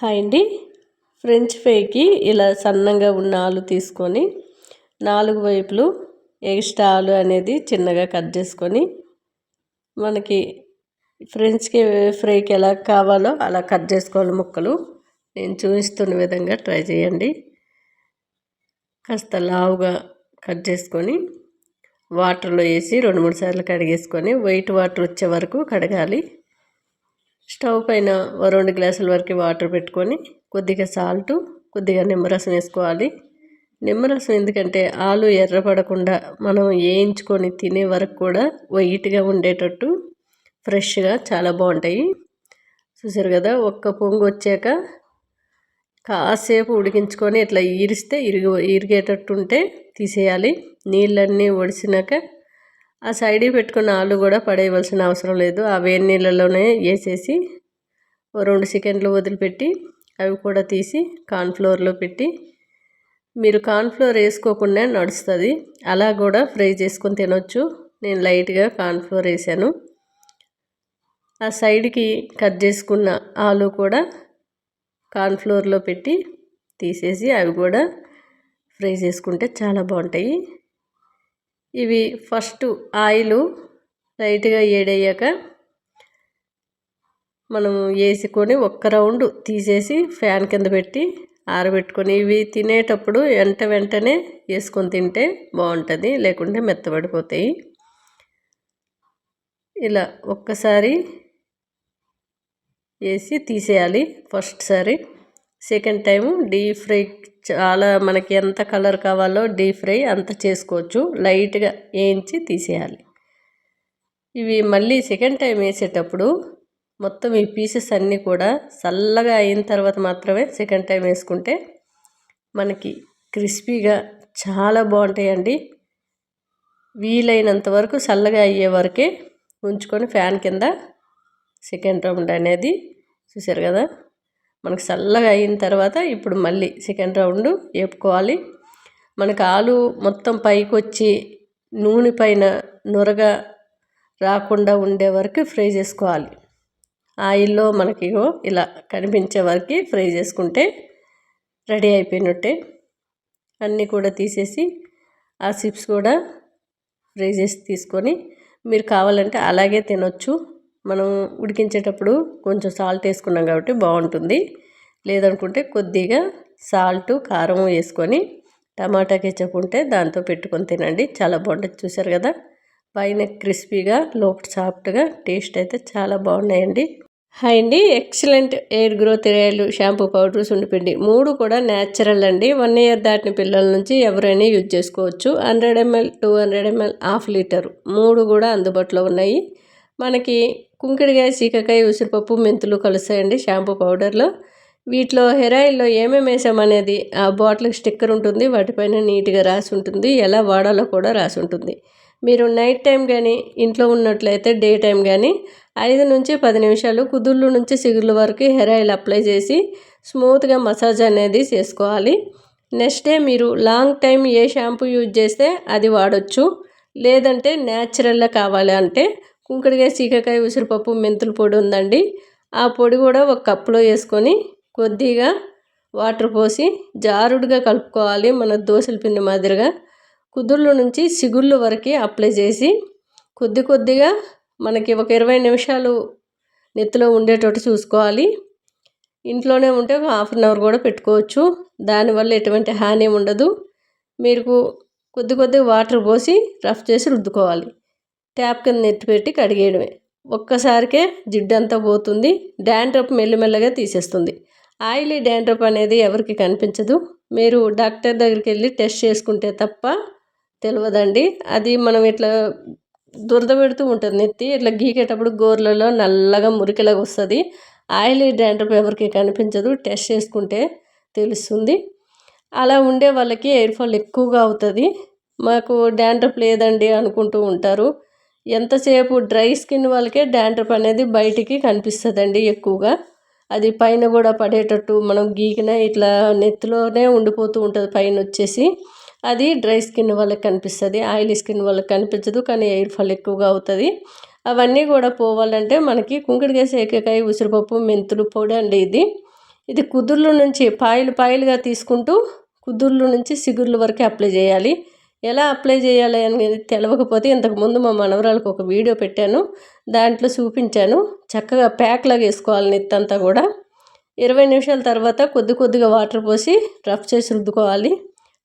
Hi అండి. French ఫ్రైకి ఇలా సన్నంగా ఉన్న ఆలు తీసుకొని నాలుగు వైపులు ఎక్స్ట్రా ఆలు అనేది చిన్నగా కట్ చేసుకొని మనకి ఫ్రెంచ్కి ఫ్రైకి ఎలా కావాలో అలా కట్ చేసుకోవాలి ముక్కలు. నేను చూపిస్తున్న విధంగా ట్రై చేయండి. కాస్త లావుగా కట్ చేసుకొని వాటర్లో వేసి రెండు మూడు సార్లు కడిగేసుకొని వైట్ వాటర్ వచ్చే వరకు కడగాలి. స్టవ్ పైన రెండు గ్లాసుల వరకు వాటర్ పెట్టుకొని కొద్దిగా సాల్ట్ కొద్దిగా నిమ్మరసం వేసుకోవాలి. నిమ్మరసం ఎందుకంటే ఆలు ఎర్రపడకుండా మనం వేయించుకొని తినే వరకు కూడా వైట్గా ఉండేటట్టు ఫ్రెష్గా చాలా బాగుంటాయి. చూసారు కదా ఒక్క పొంగు వచ్చాక కాసేపు ఉడికించుకొని ఇట్లా ఈరిస్తే ఇరిగి ఇరిగేటట్టు ఉంటే తీసేయాలి. నీళ్ళన్నీ ఒడిసినాక ఆ సైడ్ పెట్టుకున్న ఆలు కూడా పడేయవలసిన అవసరం లేదు. ఆ వేడి నీళ్ళలోనే వేసేసి రెండు సెకండ్లు వదిలిపెట్టి అవి కూడా తీసి కార్న్ఫ్లోర్లో పెట్టి మీరు కార్న్ఫ్లోర్ వేసుకోకుండా నడుస్తుంది. అలా కూడా ఫ్రై చేసుకొని తినొచ్చు. నేను లైట్గా కార్న్ఫ్లోర్ వేసాను. ఆ సైడ్కి కట్ చేసుకున్న ఆలు కూడా కార్న్ఫ్లోర్లో పెట్టి తీసేసి అవి కూడా ఫ్రై చేసుకుంటే చాలా బాగుంటాయి. ఇవి ఫస్ట్ ఆయిల్ లైట్గా ఏడయ్యాక మనం వేసుకొని ఒక్క రౌండ్ తీసేసి ఫ్యాన్ కింద పెట్టి ఆరబెట్టుకొని ఇవి తినేటప్పుడు వెంట వెంటనే వేసుకొని తింటే బాగుంటుంది లేకుంటే మెత్తబడిపోతాయి. ఇలా ఒక్కసారి వేసి తీసేయాలి ఫస్ట్ సారి. సెకండ్ టైము డీప్ ఫ్రై చాలా మనకి ఎంత కలర్ కావాలో డీప్ ఫ్రై అంత చేసుకోవచ్చు. లైట్గా వేయించి తీసేయాలి. ఇవి మళ్ళీ సెకండ్ టైం వేసేటప్పుడు మొత్తం ఈ పీసెస్ అన్నీ కూడా చల్లగా అయిన తర్వాత మాత్రమే సెకండ్ టైం వేసుకుంటే మనకి క్రిస్పీగా చాలా బాగుంటాయండి. వీలైనంత వరకు చల్లగా అయ్యే వరకే ఉంచుకొని ఫ్యాన్ కింద సెకండ్ రౌండ్ అనేది చూసారు కదా? మనకు చల్లగా అయిన తర్వాత ఇప్పుడు మళ్ళీ సెకండ్ రౌండ్ వేపుకోవాలి. మనకు ఆలు మొత్తం పైకి వచ్చి నూనె పైన నొరగా రాకుండా ఉండే వరకు ఫ్రై చేసుకోవాలి. ఆయిల్లో మనకి ఇలా కనిపించే వరకు ఫ్రై చేసుకుంటే రెడీ అయిపోయినట్టే. అన్నీ కూడా తీసేసి ఆ చిప్స్ కూడా ఫ్రై చేసి తీసుకొని మీరు కావాలంటే అలాగే తినొచ్చు. మనం ఉడికించేటప్పుడు కొంచెం సాల్ట్ వేసుకున్నాం కాబట్టి బాగుంటుంది. లేదనుకుంటే కొద్దిగా సాల్ట్ కారం వేసుకొని టమాటా కెచ్చప్ ఉంటే దాంతో పెట్టుకొని తినండి. చాలా బాగుంటుంది. చూసారు కదా? పైన క్రిస్పీగా లోపల సాఫ్ట్గా టేస్ట్ అయితే చాలా బాగున్నాయండి. హాయ్ అండి. ఎక్సలెంట్ ఎయిర్ గ్రోత్ ఏరియాలు షాంపూ పౌడర్ సుండిపిండి మూడు కూడా న్యాచురల్ అండి. వన్ ఇయర్ దాటిన పిల్లల నుంచి ఎవరైనా యూజ్ చేసుకోవచ్చు. Hundred ML two hundred ML half litre మూడు కూడా అందుబాటులో ఉన్నాయి. మనకి కుంకుడికాయ చీకకాయ ఉసిరిపప్పు మెంతులు కలుస్తాయండి షాంపూ పౌడర్లో. వీటిలో హెయిర్ ఆయిల్లో ఏమేమి వేసామనేది ఆ బాటిల్కి స్టిక్కర్ ఉంటుంది వాటిపైన నీట్గా రాసి ఉంటుంది ఎలా వాడాలో కూడా రాసి ఉంటుంది. మీరు నైట్ టైం కానీ ఇంట్లో ఉన్నట్లయితే డే టైం కానీ ఐదు నుంచి పది నిమిషాలు కుదుళ్ళు నుంచి సిగుళ్ళ వరకు హెయిర్ ఆయిల్ అప్లై చేసి స్మూత్గా మసాజ్ అనేది చేసుకోవాలి. నెక్స్ట్ డే మీరు లాంగ్ టైం ఏ షాంపూ యూజ్ చేస్తే అది వాడచ్చు. లేదంటే న్యాచురల్గా కావాలి అంటే కుంకుడికాయ చీకకాయ ఉసిరిపప్పు మెంతుల పొడి ఉందండి. ఆ పొడి కూడా ఒక కప్పులో వేసుకొని కొద్దిగా వాటర్ పోసి జారుడుగా కలుపుకోవాలి మన దోశల పిండి మాదిరిగా. కుదుర్ల నుంచి సిగుళ్ళు వరకు అప్లై చేసి కొద్ది కొద్దిగా మనకి ఒక ఇరవై నిమిషాలు నెత్తిలో ఉండేటట్టు చూసుకోవాలి. ఇంట్లోనే ఉంటే ఒక హాఫ్ అన్ అవర్ కూడా పెట్టుకోవచ్చు. దానివల్ల ఎటువంటి హాని ఉండదు. మీరు కొద్ది కొద్దిగా వాటర్ పోసి రఫ్ చేసి రుద్దుకోవాలి. ట్యాప్ కింద నెత్తి పెట్టి కడిగేయడమే. ఒక్కసారికే జిడ్డంతా పోతుంది. డాండ్రప్ మెల్లమెల్లగా తీసేస్తుంది. ఆయిలీ డాండ్రప్ అనేది ఎవరికి కనిపించదు. మీరు డాక్టర్ దగ్గరికి వెళ్ళి టెస్ట్ చేసుకుంటే తప్ప తెలియదండి అది మనం ఇట్లా దురద పెడుతూ ఉంటుంది నెత్తి. ఇట్లా గీకేటప్పుడు గోర్లలో నల్లగా మురికిలాగా వస్తుంది. ఆయిలీ డాండ్రప్ ఎవరికి కనిపించదు. టెస్ట్ చేసుకుంటే తెలుస్తుంది. అలా ఉండే వాళ్ళకి ఎయిర్ ఫాల్ ఎక్కువగా అవుతుంది. మాకు డాండ్రప్ లేదండి అనుకుంటూ ఉంటారు. ఎంతసేపు డ్రై స్కిన్ వాళ్ళకే డాండ్రఫ్ అనేది బయటికి కనిపిస్తుందండి ఎక్కువగా. అది పైన కూడా పడేటట్టు మనం గీకిన ఇట్లా నెత్తిలోనే ఉండిపోతూ ఉంటుంది పైన వచ్చేసి. అది డ్రై స్కిన్ వాళ్ళకి కనిపిస్తుంది ఆయిలీ స్కిన్ వాళ్ళకి కనిపించదు కానీ ఎయిర్ ఫాల్ ఎక్కువగా అవుతుంది. అవన్నీ కూడా పోవాలంటే మనకి కుంకుడికాయ సేకకాయ ఉసిరిపప్పు మెంతులు పొడి అండి ఇది. ఇది కుదుర్ల నుంచి పాయలు పాయలుగా తీసుకుంటూ కుదుర్ల నుంచి సిగుర్ల వరకు అప్లై చేయాలి. ఎలా అప్లై చేయాలి అనేది తెలవకపోతే ఇంతకుముందు మా మనవరాలకు ఒక వీడియో పెట్టాను. దాంట్లో చూపించాను. చక్కగా ప్యాక్ లాగా వేసుకోవాలి నెత్తంతా కూడా. ఇరవై నిమిషాల తర్వాత కొద్ది కొద్దిగా వాటర్ పోసి రఫ్ చేసి రుద్దుకోవాలి.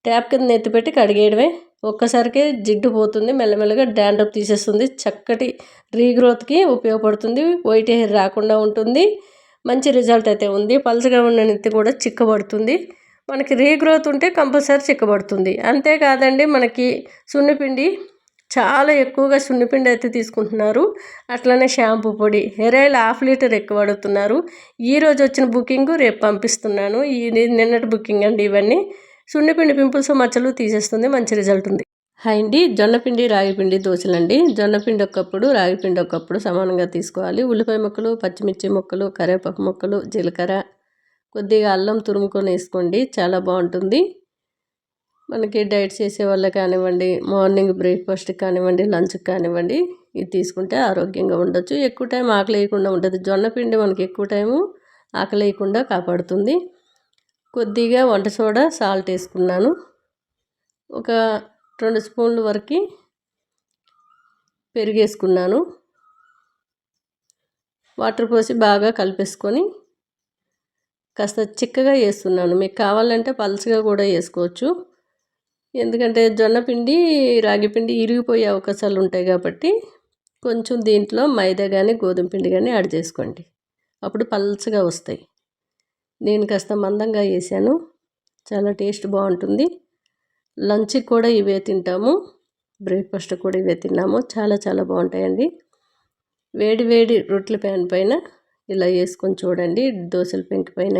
ట్యాప్ కింద నెత్తి పెట్టి కడిగేయడమే. ఒక్కసారికే జిడ్డు పోతుంది. మెల్లమెల్లగా డాండ్రప్ తీసేస్తుంది. చక్కటి రీగ్రోత్కి ఉపయోగపడుతుంది. వైట్ హెయిర్ రాకుండా ఉంటుంది. మంచి రిజల్ట్ అయితే ఉంది. పలుచగా ఉన్న నెత్తి కూడా చిక్కబడుతుంది. మనకి రీగ్రోత్ ఉంటే కంపల్సరీ చిక్కబడుతుంది. అంతేకాదండి మనకి సున్నిపిండి చాలా ఎక్కువగా సున్నిపిండి అయితే తీసుకుంటున్నారు. అట్లనే షాంపూ పొడి హెయిర్ ఆయిల్ హాఫ్ లీటర్ ఎక్కువ అడుగుతున్నారు ఈరోజు వచ్చిన బుకింగ్ రేపు పంపిస్తున్నాను. ఈ నిన్నటి బుకింగ్ అండి ఇవన్నీ. సున్నిపిండి పింపుల్స్ మచ్చలు తీసేస్తుంది మంచి రిజల్ట్ ఉంది. హాయ్ అండి. జొన్నపిండి రాగిపిండి దోశలండి. జొన్నపిండి ఒకప్పుడు రాగిపిండి ఒకప్పుడు సమానంగా తీసుకోవాలి. ఉల్లిపాయ ముక్కలు పచ్చిమిర్చి ముక్కలు కరివేపాకు ముక్కలు జీలకర్ర కొద్దిగా అల్లం తురుముకొని వేసుకోండి. చాలా బాగుంటుంది. మనకి డైట్ చేసే వాళ్ళకి కానివ్వండి మార్నింగ్ బ్రేక్ఫాస్ట్కి కానివ్వండి లంచ్కి కానివ్వండి ఇది తీసుకుంటే ఆరోగ్యంగా ఉండొచ్చు. ఎక్కువ టైం ఆకలి వేయకుండా ఉంటుంది. జొన్నపిండి మనకి ఎక్కువ టైము ఆకలి వేయకుండా కాపాడుతుంది. కొద్దిగా వంట సోడా సాల్ట్ వేసుకున్నాను. ఒక రెండు స్పూన్ల వరకు పెరిగేసుకున్నాను వాటర్ పోసి బాగా కలిపేసుకొని కాస్త చిక్కగా వేస్తున్నాను మీకు కావాలంటే పలుచగా కూడా వేసుకోవచ్చు ఎందుకంటే జొన్న పిండి రాగి పిండి ఇరిగిపోయే అవకాశాలు ఉంటాయి కాబట్టి కొంచెం దీంట్లో మైదా కానీ గోధుమ పిండి కానీ యాడ్ చేసుకోండి. అప్పుడు పలుచగా వస్తాయి. నేను కాస్త మందంగా వేసాను చాలా టేస్ట్ బాగుంటుంది. లంచ్కి కూడా ఇవే తింటాము. బ్రేక్ఫాస్ట్ కూడా ఇవే తిన్నాము. చాలా చాలా బాగుంటాయండి. వేడి వేడి రొట్టెల ప్యాన్ పైన ఇలా వేసుకొని చూడండి దోశల పెంక పైన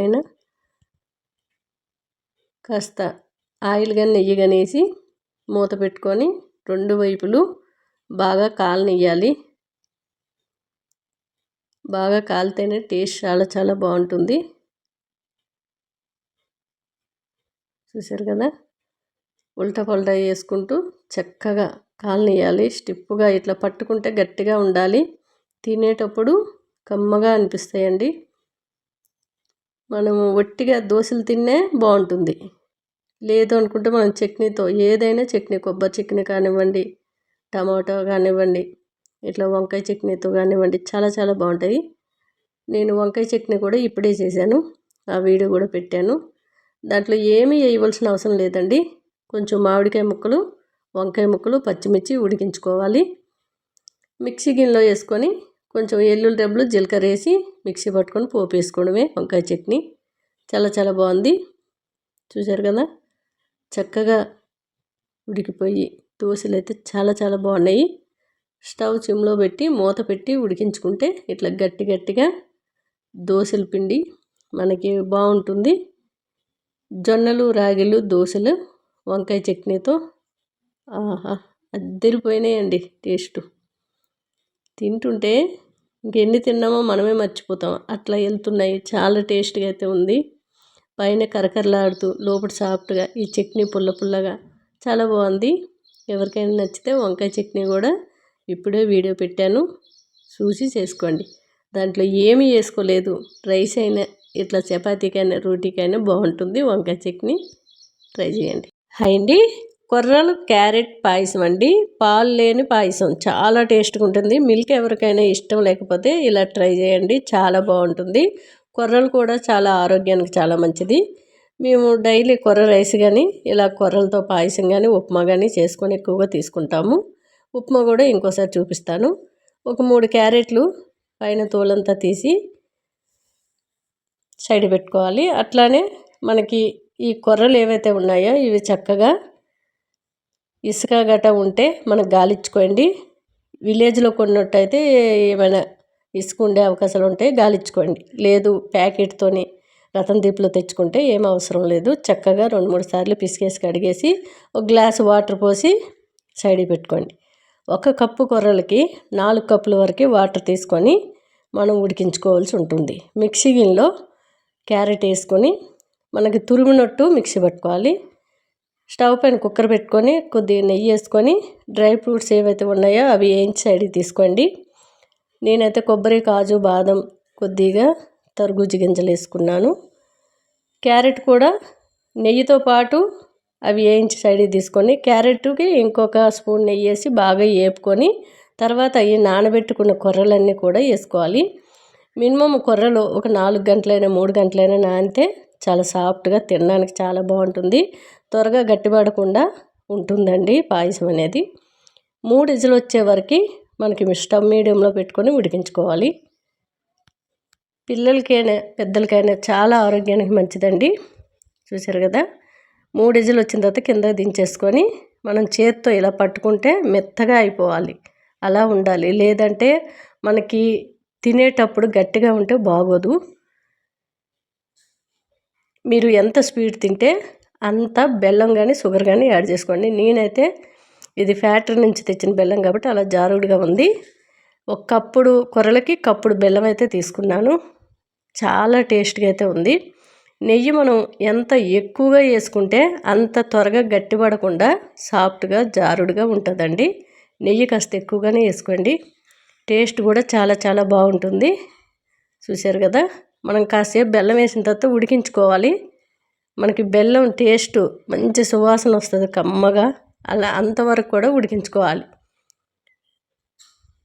కాస్త ఆయిల్ కానీ నెయ్యి కానీ వేసి మూత పెట్టుకొని రెండు వైపులు బాగా కాలనియ్యాలి. బాగా కాలితేనే టేస్ట్ చాలా చాలా బాగుంటుంది. చూసారు కదా? ఉల్టా పల్టా వేసుకుంటూ చక్కగా కాలనియాలి స్టిప్పుగా ఇట్లా పట్టుకుంటే గట్టిగా ఉండాలి. తినేటప్పుడు కమ్మగా అనిపిస్తాయండి. మనము ఒట్టిగా దోశలు తిన్నే బాగుంటుంది లేదు అనుకుంటే మనం చట్నీతో ఏదైనా చట్నీ కొబ్బరి చట్నీ కానివ్వండి టమాటో కానివ్వండి ఇట్లా వంకాయ చట్నీతో కానివ్వండి చాలా చాలా బాగుంటాయి నేను వంకాయ చట్నీ కూడా ఇప్పుడే చేశాను. ఆ వీడియో కూడా పెట్టాను. దాంట్లో ఏమీ వేయవలసిన అవసరం లేదండి. కొంచెం మామిడికాయ ముక్కలు వంకాయ ముక్కలు పచ్చిమిర్చి ఉడికించుకోవాలి. మిక్సీ గిన్నెలో వేసుకొని కొంచెం ఎల్లుల్లి రెబ్బలు జీలకర్ర వేసి మిక్సీ పట్టుకొని పోపు వేసుకోవడమే వంకాయ చట్నీ. చాలా చాలా బాగుంది. చూసారు కదా? చక్కగా ఉడికిపోయి దోశలు అయితే చాలా చాలా బాగున్నాయి. స్టవ్ చిమ్లో పెట్టి మూత పెట్టి ఉడికించుకుంటే ఇట్లా గట్టి గట్టిగా దోశల పిండి మనకి బాగుంటుంది. జొన్నలు రాగిలు దోశలు వంకాయ చట్నీతో ఆహా అద్దరిపోయినాయండి టేస్ట్. తింటుంటే ఇంకెన్ని తిన్నామో మనమే మర్చిపోతాం. అట్లా వెళ్తున్నాయి. చాలా టేస్ట్గా అయితే ఉంది. పైన కరకరలాడుతూ లోపల సాఫ్ట్గా ఈ చట్నీ పుల్ల పుల్లగా చాలా బాగుంది. ఎవరికైనా నచ్చితే వంకాయ చట్నీ కూడా ఇప్పుడే వీడియో పెట్టాను. చూసి చేసుకోండి. దాంట్లో ఏమీ వేసుకోలేదు. రైస్ అయినా ఇట్లా చపాతీకైనా రోటీకైనా బాగుంటుంది. వంకాయ చట్నీ. ట్రై చేయండి. హాయ్ అండి. కొర్రలు క్యారెట్ పాయసం అండి. పాలు లేని పాయసం. చాలా టేస్ట్గా ఉంటుంది మిల్క్ ఎవరికైనా ఇష్టం లేకపోతే ఇలా ట్రై చేయండి. చాలా బాగుంటుంది. కొర్రలు కూడా చాలా ఆరోగ్యానికి చాలా మంచిది. మేము డైలీ కొర్ర రైస్ కానీ ఇలా కొర్రలతో పాయసం కానీ ఉప్మా కానీ చేసుకొని ఎక్కువగా తీసుకుంటాము. ఉప్మా కూడా ఇంకోసారి చూపిస్తాను. ఒక మూడు క్యారెట్లు పైన తోలంతా తీసి సైడ్ పెట్టుకోవాలి. అట్లానే మనకి ఈ కొర్రలు ఏవైతే ఉన్నాయో ఇవి చక్కగా ఇసుక గట ఉంటే మనకు గాలిచ్చుకోండి విలేజ్లో కొన్నట్టయితే ఏమైనా ఇసుక ఉండే అవకాశాలు ఉంటే గాలిచ్చుకోండి లేదు ప్యాకెట్తోని రతన్ దీప్లో తెచ్చుకుంటే ఏం అవసరం లేదు. చక్కగా రెండు మూడు సార్లు పిసికేసి కడిగేసి ఒక గ్లాస్ వాటర్ పోసి సైడ్ పెట్టుకోండి. ఒక కప్పు కొర్రలకి నాలుగు కప్పుల వరకు వాటర్ తీసుకొని మనం ఉడికించుకోవాల్సి ఉంటుంది. మిక్సీ గిన్నెలో క్యారెట్ వేసుకొని మనకి తురిమినట్టు మిక్సీ పట్టుకోవాలి. స్టవ్ పైన కుక్కర్ పెట్టుకొని కొద్దిగా నెయ్యి వేసుకొని డ్రై ఫ్రూట్స్ ఏవైతే ఉన్నాయో అవి వేయించి సైడ్కి తీసుకోండి. నేనైతే కొబ్బరి కాజు బాదం కొద్దిగా తరగూజు గింజలు వేసుకున్నాను. క్యారెట్ కూడా నెయ్యితో పాటు అవి వేయించి సైడ్కి తీసుకొని క్యారెట్కి ఇంకొక స్పూన్ నెయ్యి వేసి బాగా వేపుకొని తర్వాత అవి నానబెట్టుకున్న కొర్రలన్నీ కూడా వేసుకోవాలి. మినిమం కొర్రలు ఒక నాలుగు గంటలైనా మూడు గంటలైనా నానితే చాలా సాఫ్ట్గా తినడానికి చాలా బాగుంటుంది. త్వరగా గట్టిపడకుండా ఉంటుందండి పాయసం అనేది. మూడు ఇజులు వచ్చే వరకు మనకి స్టవ్ మీడియంలో పెట్టుకొని ఉడికించుకోవాలి. పిల్లలకైనా పెద్దలకైనా చాలా ఆరోగ్యానికి మంచిదండి. చూసారు కదా? మూడు ఇజులు వచ్చిన తర్వాత కింద దించేసుకొని మనం చేత్తో ఇలా పట్టుకుంటే మెత్తగా అయిపోవాలి. అలా ఉండాలి. లేదంటే మనకి తినేటప్పుడు గట్టిగా ఉంటే బాగోదు. మీరు ఎంత స్వీట్ తింటే అంత బెల్లం కానీ షుగర్ కానీ యాడ్ చేసుకోండి. నేనైతే ఇది ఫ్యాక్టరీ నుంచి తెచ్చిన బెల్లం కాబట్టి అలా జారుడుగా ఉంది. ఒక కప్పుడు కొర్రలకి కప్పుడు బెల్లం అయితే తీసుకున్నాను. చాలా టేస్ట్గా అయితే ఉంది. నెయ్యి మనం ఎంత ఎక్కువగా వేసుకుంటే అంత త్వరగా గట్టిపడకుండా సాఫ్ట్గా జారుడుగా ఉంటుందండి. నెయ్యి కాస్త ఎక్కువగానే వేసుకోండి. టేస్ట్ కూడా చాలా చాలా బాగుంటుంది. చూశారు కదా? మనం కాసేపు బెల్లం వేసిన తర్వాత ఉడికించుకోవాలి. మనకి బెల్లం టేస్ట్ మంచి సువాసన వస్తుంది కమ్మగా. అలా అంతవరకు కూడా ఉడికించుకోవాలి.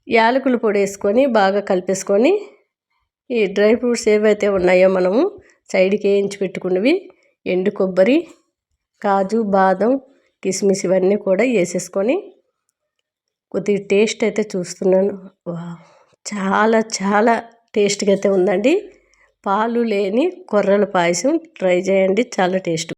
యాలకుల పొడి వేసుకొని బాగా కలిపేసుకొని ఈ డ్రై ఫ్రూట్స్ ఏవైతే ఉన్నాయో మనము సైడ్కి వేయించి పెట్టుకున్నవి ఎండు కొబ్బరి కాజు బాదం కిస్మిస్ ఇవన్నీ కూడా వేసేసుకొని కొద్దిగా టేస్ట్ అయితే చూస్తున్నాను. చాలా చాలా టేస్ట్గా అయితే ఉందండి. పాలు లేని కొర్రల పాయసం ట్రై చేయండి. చాలా టేస్ట్